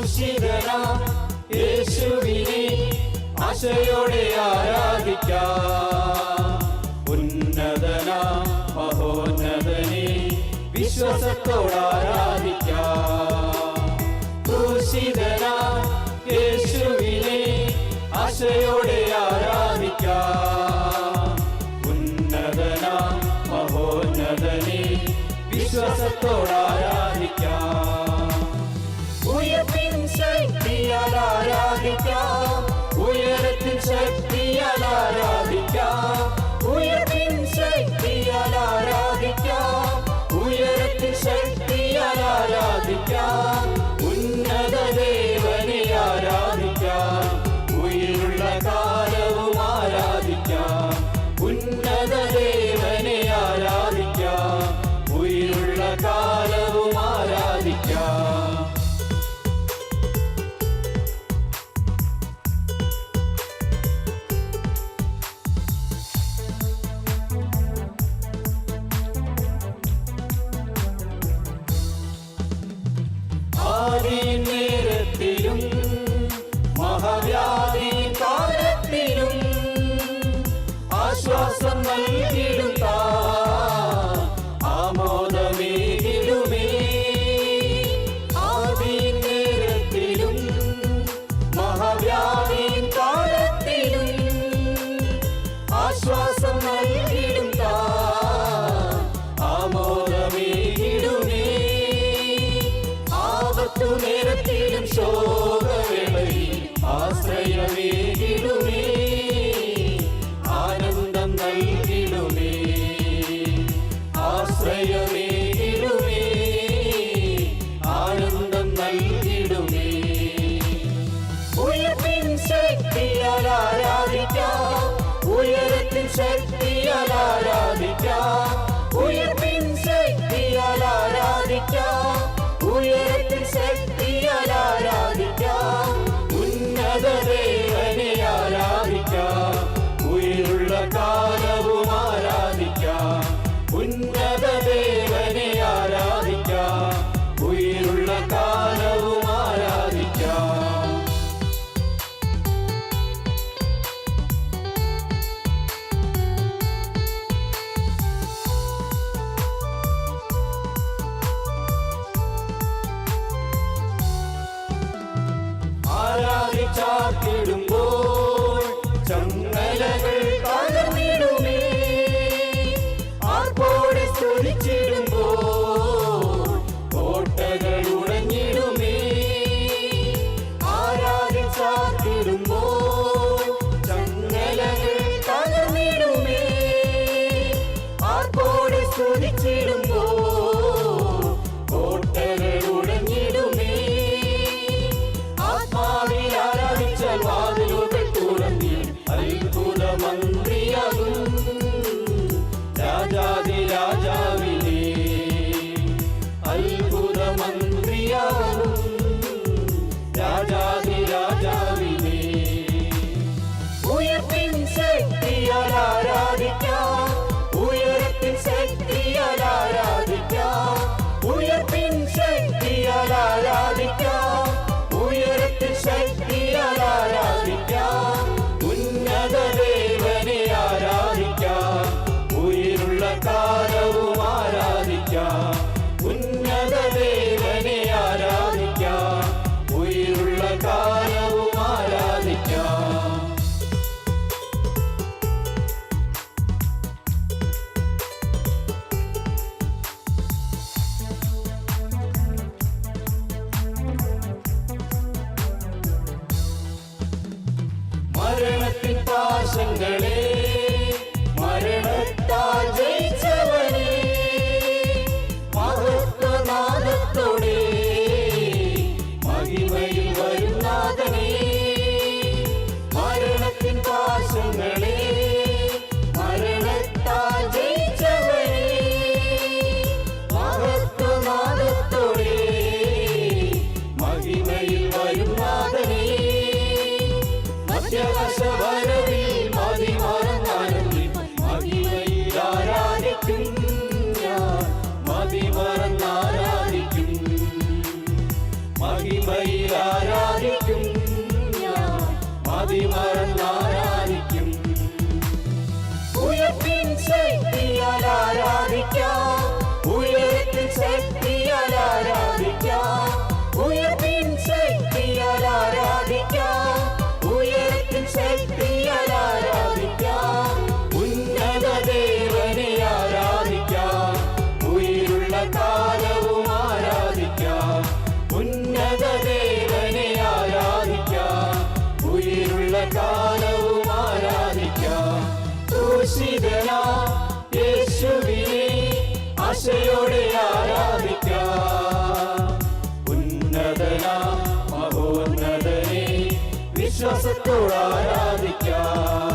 കുരിശിതനാം യേശുവിനെ ആശയോടെ ആരാധിക്കാം. ഉന്നതനാം മഹോന്നതനെ വിശ്വാസത്തോടെ ആരാധിക്കാം. കുരിശിതനാം യേശുവിനെ ആശയോടെ Thank you. ശക്തിയാൽ ആരാധിക്കാം ഉയർപ്പിൻ ശക്തിയാൽ ആരാധിക്കാം ഉയരത്തിൽ ശക്തിയാൽ ആരാധിക്കാം ഉന്നത ദേവനെ ആരാധിക്കാം ഉയരുള്ള കാലവും ആരാധിക്കാം. ഉന്നത ദേവനെ അത്യവശവരവിൽ മതിമറന്നാലും മഹിമയിലാരാധിക്കും മതിമറന്നാരാധിക്കും മഹിമയിലാരാധിക്കും മതിമറന്ന വിശ്വാസത്തോടാരാധിക്കാം.